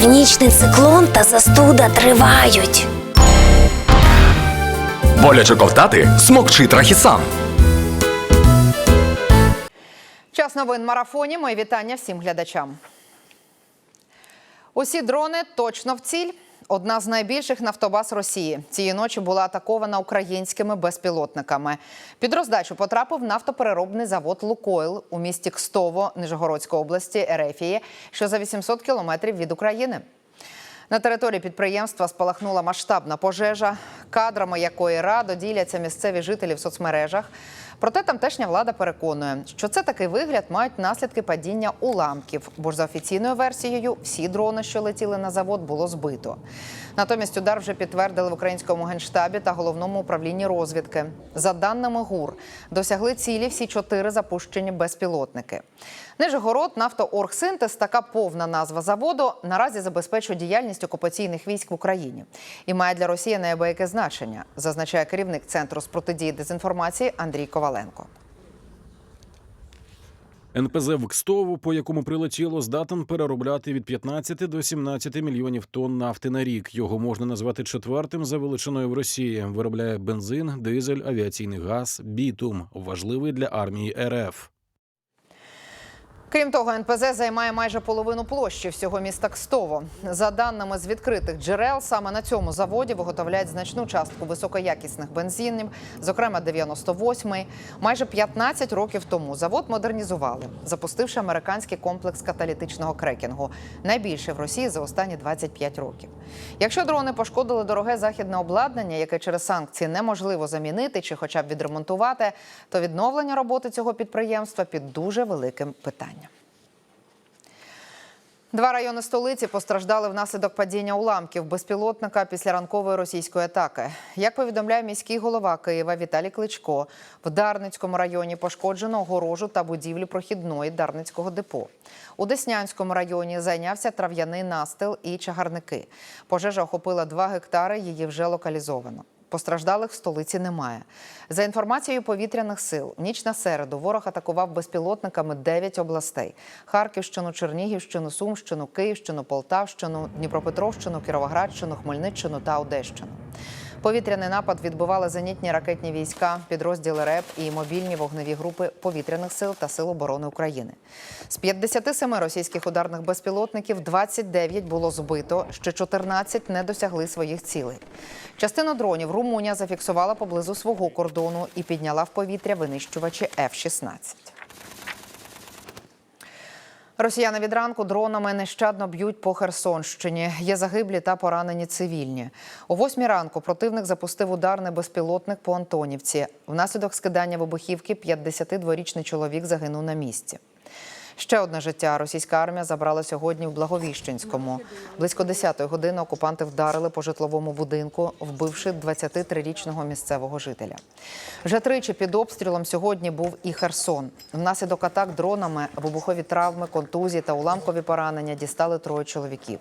Північний циклон та застуда тривають. Боляче ковтати смокчи трахісан. Час новин марафоні. Мої вітання всім глядачам. Усі дрони точно в ціль. Одна з найбільших нафтобаз Росії цієї ночі була атакована українськими безпілотниками. Під роздачу потрапив нафтопереробний завод Лукойл у місті Кстово Нижегородської області Ерефії, що за 800 кілометрів від України. На території підприємства спалахнула масштабна пожежа, кадрами якої радо діляться місцеві жителі в соцмережах. Проте тамтешня влада переконує, що це такий вигляд мають наслідки падіння уламків, бо ж за офіційною версією всі дрони, що летіли на завод, було збито. Натомість удар вже підтвердили в українському генштабі та головному управлінні розвідки. За даними ГУР, досягли цілі всі чотири запущені безпілотники. Нижегород «Нафтооргсинтез» – така повна назва заводу, наразі забезпечує діяльність окупаційних військ в Україні і має для Росії неабияке значення, зазначає керівник центру з протидії дезінформації Андрій Коваленко. НПЗ в Кстову, по якому прилетіло, здатен переробляти від 15 до 17 мільйонів тонн нафти на рік. Його можна назвати четвертим за величиною в Росії. Виробляє бензин, дизель, авіаційний газ, бітум, важливий для армії РФ. Крім того, НПЗ займає майже половину площі всього міста Кстово. За даними з відкритих джерел, саме на цьому заводі виготовляють значну частку високоякісних бензинів, зокрема 98-й. Майже 15 років тому завод модернізували, запустивши американський комплекс каталітичного крекінгу, найбільший в Росії за останні 25 років. Якщо дрони пошкодили дороге західне обладнання, яке через санкції неможливо замінити чи хоча б відремонтувати, то відновлення роботи цього підприємства під дуже великим питанням. Два райони столиці постраждали внаслідок падіння уламків безпілотника після ранкової російської атаки. Як повідомляє міський голова Києва Віталій Кличко, в Дарницькому районі пошкоджено огорожу та будівлю прохідної Дарницького депо. У Деснянському районі зайнявся трав'яний настил і чагарники. Пожежа охопила 2 гектари, її вже локалізовано. Постраждалих в столиці немає. За інформацією повітряних сил, ніч на середу ворог атакував безпілотниками 9 областей: Харківщину, Чернігівщину, Сумщину, Київщину, Полтавщину, Дніпропетровщину, Кіровоградщину, Хмельниччину та Одещину. Повітряний напад відбивали зенітні ракетні війська, підрозділи РЕП і мобільні вогневі групи повітряних сил та сил оборони України. З 57 російських ударних безпілотників 29 було збито, ще 14 не досягли своїх цілей. Частину дронів Румунія зафіксувала поблизу свого кордону і підняла в повітря винищувачі F-16. Росіяни від ранку дронами нещадно б'ють по Херсонщині. Є загиблі та поранені цивільні. О восьмій ранку противник запустив ударний безпілотник по Антонівці. Внаслідок скидання вибухівки 52-річний чоловік загинув на місці. Ще одне життя російська армія забрала сьогодні в Благовіщенському. Близько 10-ї години окупанти вдарили по житловому будинку, вбивши 23-річного місцевого жителя. Вже тричі під обстрілом сьогодні був і Херсон. Внаслідок атак дронами, вибухові травми, контузії та уламкові поранення дістали троє чоловіків.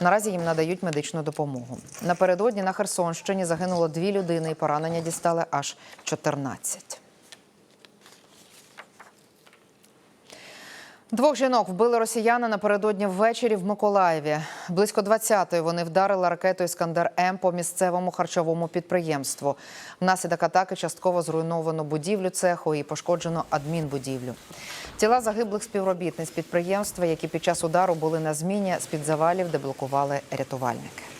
Наразі їм надають медичну допомогу. Напередодні на Херсонщині загинуло дві людини, і поранення дістали аж 14. Двох жінок вбили росіяни напередодні ввечері в Миколаєві. Близько 20-ї вони вдарили ракетою Іскандер М по місцевому харчовому підприємству. Внаслідок атаки частково зруйновано будівлю цеху і пошкоджено адмінбудівлю. Тіла загиблих співробітниць підприємства, які під час удару були на зміні з під завалів, де блокували рятувальники.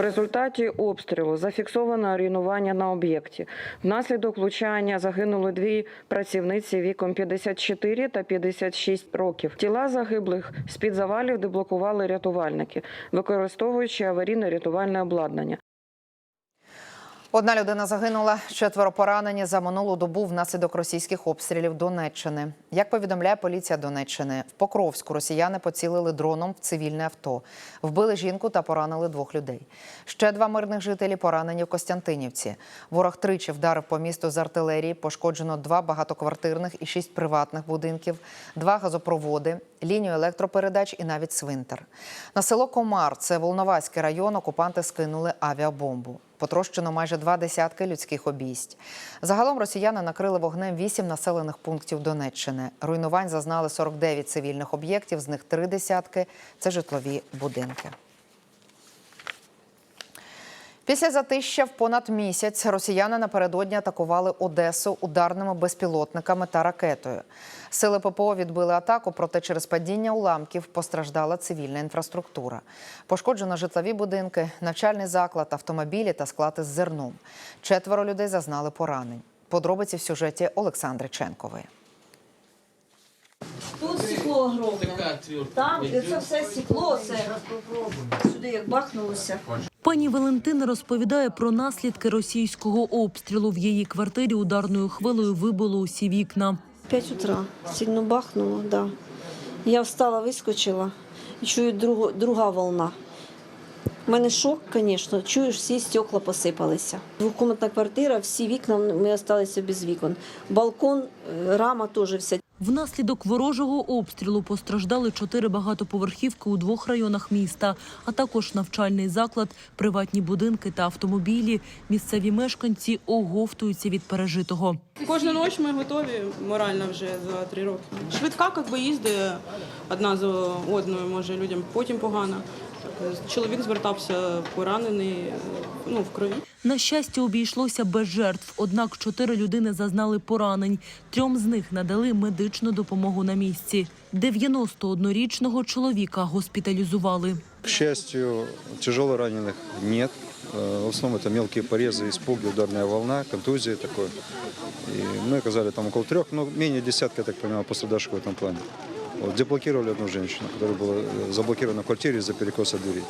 В результаті обстрілу зафіксовано руйнування на об'єкті. Внаслідок влучання загинули дві працівниці віком 54 та 56 років. Тіла загиблих з під завалів деблокували рятувальники, використовуючи аварійно-рятувальне обладнання. Одна людина загинула, четверо поранені за минулу добу внаслідок російських обстрілів Донеччини. Як повідомляє поліція Донеччини, в Покровську росіяни поцілили дроном в цивільне авто, вбили жінку та поранили двох людей. Ще два мирних жителі поранені в Костянтинівці. Ворог тричі вдарив по місту з артилерії. Пошкоджено два багатоквартирних і шість приватних будинків, два газопроводи, лінію електропередач і навіть цвинтар. На село Комар, це Волноваський район, окупанти скинули авіабомбу. Потрощено майже два десятки людських обійсть. Загалом росіяни накрили вогнем вісім населених пунктів Донеччини. Руйнувань зазнали 49 цивільних об'єктів, з них три десятки це житлові будинки. Після затища в понад місяць росіяни напередодні атакували Одесу ударними безпілотниками та ракетою. Сили ППО відбили атаку, проте через падіння уламків постраждала цивільна інфраструктура. Пошкоджено житлові будинки, навчальний заклад, автомобілі та склад із зерном. Четверо людей зазнали поранень. Подробиці в сюжеті Олександри Ченкової. Огромне. Там і це все стекло, це сюди як бахнулося. Пані Валентина розповідає про наслідки російського обстрілу. В її квартирі ударною хвилею вибило усі вікна. 5 утра сильно бахнуло, да. Я встала, вискочила і чую другу, друга волна. У мене шок, звісно, чую, всі стекла посипалися. Двокомнатна квартира, всі вікна, ми залишилися без вікон. Балкон, е, рама теж вся Внаслідок ворожого обстрілу постраждали чотири багатоповерхівки у двох районах міста, а також навчальний заклад, приватні будинки та автомобілі. Місцеві мешканці оговтуються від пережитого. Кожну ніч ми готові морально вже за три роки. Швидка як би їздить одна за одною, може людям потім погано. Чоловік звертався поранений ну, в крові. На щастя, обійшлося без жертв. Однак чотири людини зазнали поранень. Трьом з них надали медичну допомогу на місці. 91-річного чоловіка госпіталізували. К счастью, тяжело раненых нет. Э, В основном это мелкие порезы, испуги, ударная волна, контузия такой. И мы оказали там около трех, ну, менее десятка, я так понимаю, пострадавших в этом плане. Вот, деблокировали одну женщину, которая была э, заблокирована в квартире из-за перекоса двери.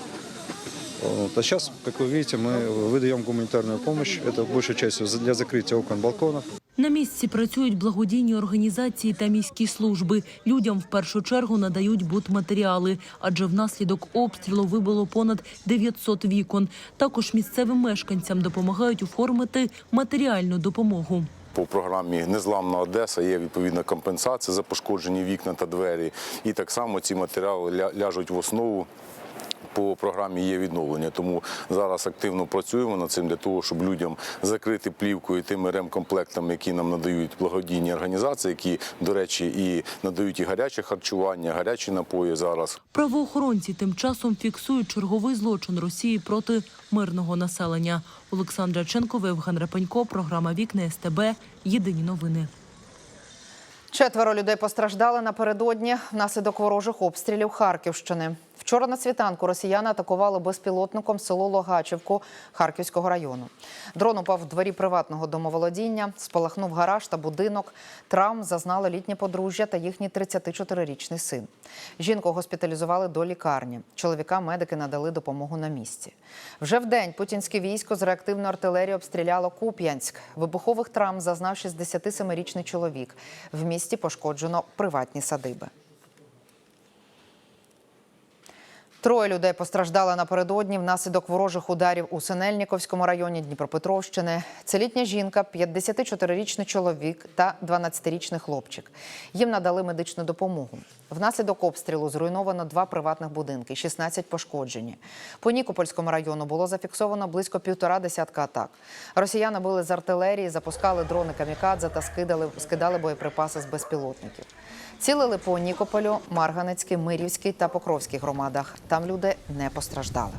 Вот. А сейчас, как вы видите, мы выдаем гуманитарную помощь. Это большей частью за- для закрытия окон балконов. На місці працюють благодійні організації та міські служби. Людям в першу чергу надають будматеріали, адже внаслідок обстрілу вибило понад 900 вікон. Також місцевим мешканцям допомагають оформити матеріальну допомогу. По програмі Незламна Одеса є відповідна компенсація за пошкоджені вікна та двері. І так само ці матеріали ляжуть в основу. По програмі є відновлення, тому зараз активно працюємо над цим для того, щоб людям закрити плівкою тими ремкомплектами, які нам надають благодійні організації, які, до речі, і надають і гаряче харчування, гарячі напої зараз. Правоохоронці тим часом фіксують черговий злочин Росії проти мирного населення. Олександра Ченкова, Євген Репенько, програма Вікна СТБ. Єдині новини. Четверо людей постраждали напередодні внаслідок ворожих обстрілів Харківщини. Вчора на світанку росіяни атакували безпілотником село Логачівку Харківського району. Дрон упав в дворі приватного домоволодіння, спалахнув гараж та будинок. Травм зазнали літнє подружжя та їхній 34-річний син. Жінку госпіталізували до лікарні. Чоловіка медики надали допомогу на місці. Вже вдень путінське військо з реактивної артилерії обстріляло Куп'янськ. Вибухових травм зазнав 67-річний чоловік. В місті пошкоджено приватні садиби. Троє людей постраждали напередодні внаслідок ворожих ударів у Синельніковському районі Дніпропетровщини. Це літня жінка, 54-річний чоловік та 12-річний хлопчик. Їм надали медичну допомогу. Внаслідок обстрілу зруйновано два приватних будинки, 16 пошкоджені. По Нікопольському району було зафіксовано близько півтора десятка атак. Росіяни били з артилерії, запускали дрони камікадзе та скидали, скидали боєприпаси з безпілотників. Цілили по Нікополю, Марганецькій, Мирівській та Покровській громадах. Там люди не постраждали.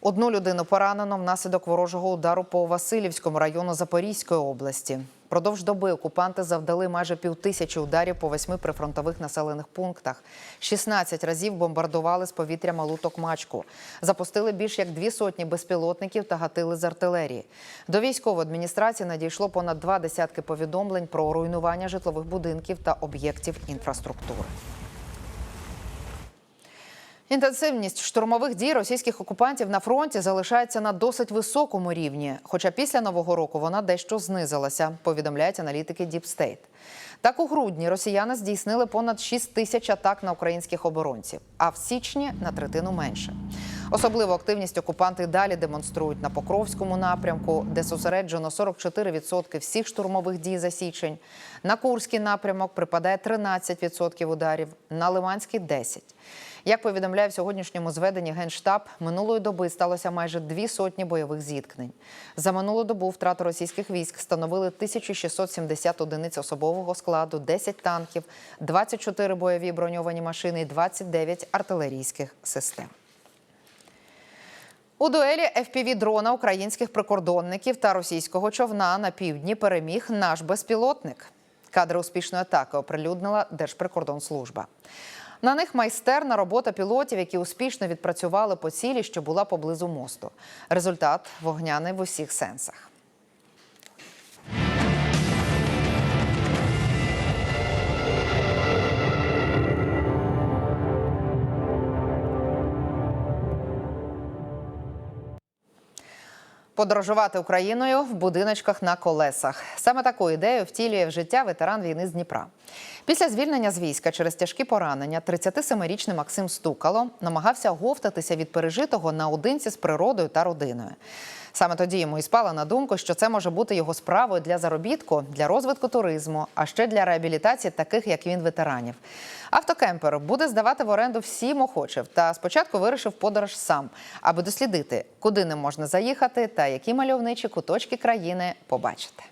Одну людину поранено внаслідок ворожого удару по Васильівському району Запорізької області. Продовж доби окупанти завдали майже півтисячі ударів по восьми прифронтових населених пунктах. 16 разів бомбардували з повітря малу Токмачку. Запустили більш як дві сотні безпілотників та гатили з артилерії. До військової адміністрації надійшло понад два десятки повідомлень про руйнування житлових будинків та об'єктів інфраструктури. Інтенсивність штурмових дій російських окупантів на фронті залишається на досить високому рівні. Хоча після нового року вона дещо знизилася, повідомляють аналітики Deep State. Так у грудні росіяни здійснили понад 6 тисяч атак на українських оборонців, а в січні на третину менше. Особливу активність окупанти далі демонструють на Покровському напрямку, де зосереджено 44% всіх штурмових дій за січень. На Курський напрямок припадає 13% ударів, на Лиманський 10%. Як повідомляє в сьогоднішньому зведенні Генштаб, минулої доби сталося майже дві сотні бойових зіткнень. За минулу добу втрату російських військ становили 1670 одиниць особового складу, 10 танків, 24 бойові броньовані машини і 29 артилерійських систем. У дуелі FPV-дрона українських прикордонників та російського човна на півдні переміг наш безпілотник. Кадри успішної атаки оприлюднила Держприкордонслужба. На них майстерна робота пілотів, які успішно відпрацювали по цілі, що була поблизу мосту. Результат вогняний в усіх сенсах. Подорожувати Україною в будиночках на колесах. Саме таку ідею втілює в життя ветеран війни з Дніпра. Після звільнення з війська через тяжкі поранення 37-річний Максим Стукало намагався говтатися від пережитого наодинці з природою та родиною. Саме тоді йому і спала на думку, що це може бути його справою для заробітку, для розвитку туризму, а ще для реабілітації таких, як він, ветеранів. Автокемпер буде здавати в оренду всім охочим. Та спочатку вирішив подорож сам, аби дослідити, куди не можна заїхати та які мальовничі куточки країни побачити.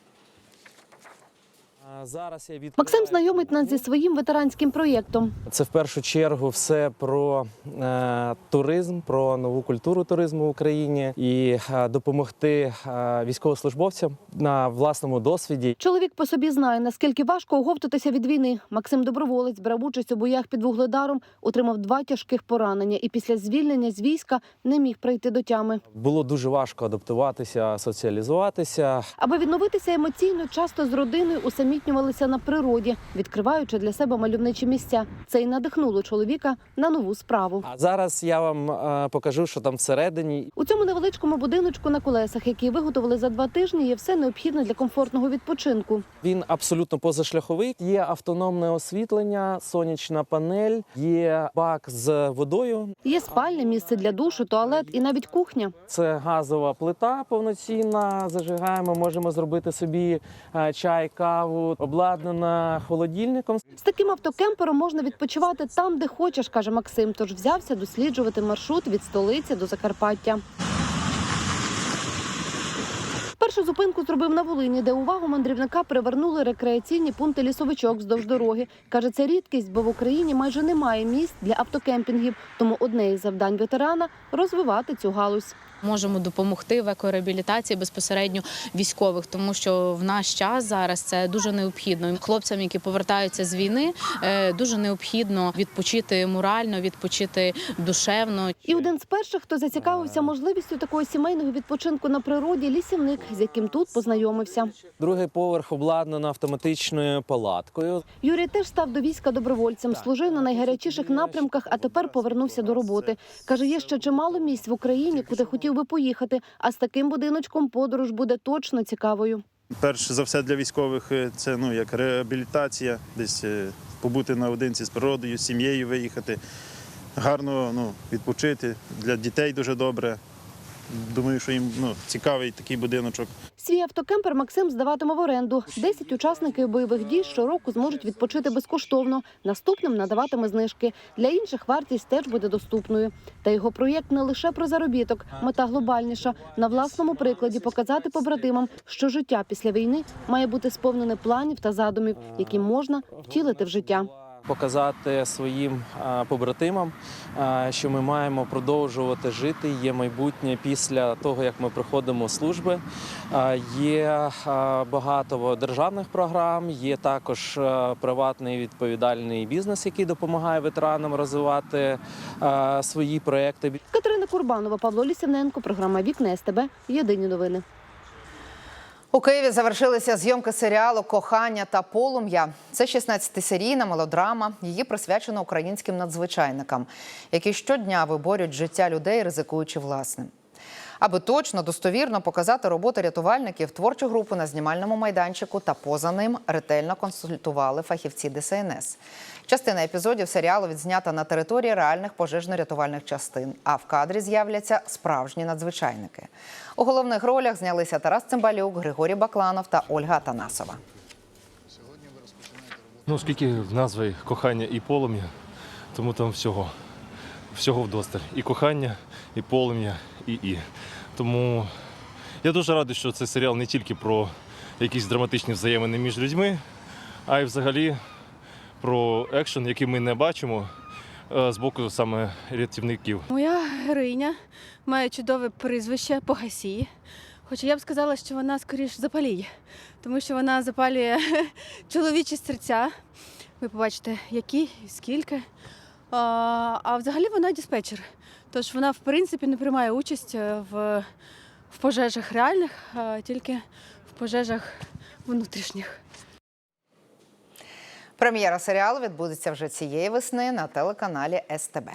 Зараз я від Максим знайомить нас зі своїм ветеранським проєктом. це в першу чергу все про е, туризм, про нову культуру туризму в Україні і е, допомогти е, військовослужбовцям на власному досвіді. Чоловік по собі знає, наскільки важко оговтатися від війни. Максим доброволець брав участь у боях під вугледаром, отримав два тяжких поранення і після звільнення з війська не міг прийти до тями. Було дуже важко адаптуватися, соціалізуватися. Аби відновитися емоційно, часто з родиною усамітнювалися на природі, відкриваючи для себе мальовничі місця. Це й надихнуло чоловіка на нову справу. А зараз я вам е, покажу, що там всередині. У цьому невеличкому будиночку на колесах, який виготовили за два тижні, є все необхідне для комфортного відпочинку. Він абсолютно позашляховий. Є автономне освітлення, сонячна панель, є бак з водою. Є спальне місце для душу, туалет і навіть кухня. Це газова плита повноцінна. Зажигаємо, можемо зробити собі е, чай, каву, обладнана холодильником. З таким автокемпером можна відпочивати там, де хочеш, каже Максим. Тож взявся досліджувати маршрут від столиці до Закарпаття. Першу зупинку зробив на Волині, де увагу мандрівника привернули рекреаційні пункти лісовичок вздовж дороги. Каже, це рідкість, бо в Україні майже немає місць для автокемпінгів. Тому одне із завдань ветерана розвивати цю галузь. Можемо допомогти в екореабілітації безпосередньо військових, тому що в наш час зараз це дуже необхідно. Хлопцям, які повертаються з війни, е, дуже необхідно відпочити морально, відпочити душевно. І один з перших, хто зацікавився можливістю такого сімейного відпочинку на природі, лісівник, з яким тут познайомився. Другий поверх обладнано автоматичною палаткою. Юрій теж став до війська добровольцем, служив на найгарячіших напрямках, а тепер повернувся до роботи. Каже, є ще чимало місць в Україні, куди хотів би поїхати. А з таким будиночком подорож буде точно цікавою. Перш за все для військових е, це ну як реабілітація, десь е, побути наодинці з природою, з сім'єю виїхати, гарно ну, відпочити. Для дітей дуже добре. Думаю, що їм ну, цікавий такий будиночок. Свій автокемпер Максим здаватиме в оренду. Десять учасників бойових дій щороку зможуть відпочити безкоштовно. Наступним надаватиме знижки. Для інших вартість теж буде доступною. Та його проєкт не лише про заробіток, мета глобальніша. На власному прикладі показати побратимам, що життя після війни має бути сповнене планів та задумів, які можна втілити в життя. Показати своїм побратимам, що ми маємо продовжувати жити. Є майбутнє після того, як ми проходимо служби. Є багато державних програм, є також приватний відповідальний бізнес, який допомагає ветеранам розвивати свої проекти. Катерина Курбанова, Павло Лісівненко, програма Вікне СТБ. Єдині новини. У Києві завершилися зйомки серіалу Кохання та полум'я. Це 16-серійна мелодрама. Її присвячено українським надзвичайникам, які щодня виборюють життя людей, ризикуючи власним. Аби точно достовірно показати роботу рятувальників, творчу групу на знімальному майданчику та поза ним ретельно консультували фахівці ДСНС. Частина епізодів серіалу відзнята на території реальних пожежно-рятувальних частин, а в кадрі з'являться справжні надзвичайники. У головних ролях знялися Тарас Цимбалюк, Григорій Бакланов та Ольга Атанасова. Ну, оскільки в назві кохання і полум'я, тому там всього, всього вдосталь. І кохання, і полум'я, і і. Тому я дуже радий, що цей серіал не тільки про якісь драматичні взаємини між людьми, а й взагалі про екшен, який ми не бачимо е, з боку саме рятівників. Моя героїня має чудове прізвище Погасій. Хоча я б сказала, що вона скоріш запалій, тому що вона запалює чоловічі серця. Ви побачите, які скільки. А, взагалі вона диспетчер. Тож вона, в принципі, не приймає участь е, в, в пожежах реальних, а тільки в пожежах внутрішніх. Прем'єра серіалу відбудеться вже цієї весни на телеканалі СТБ.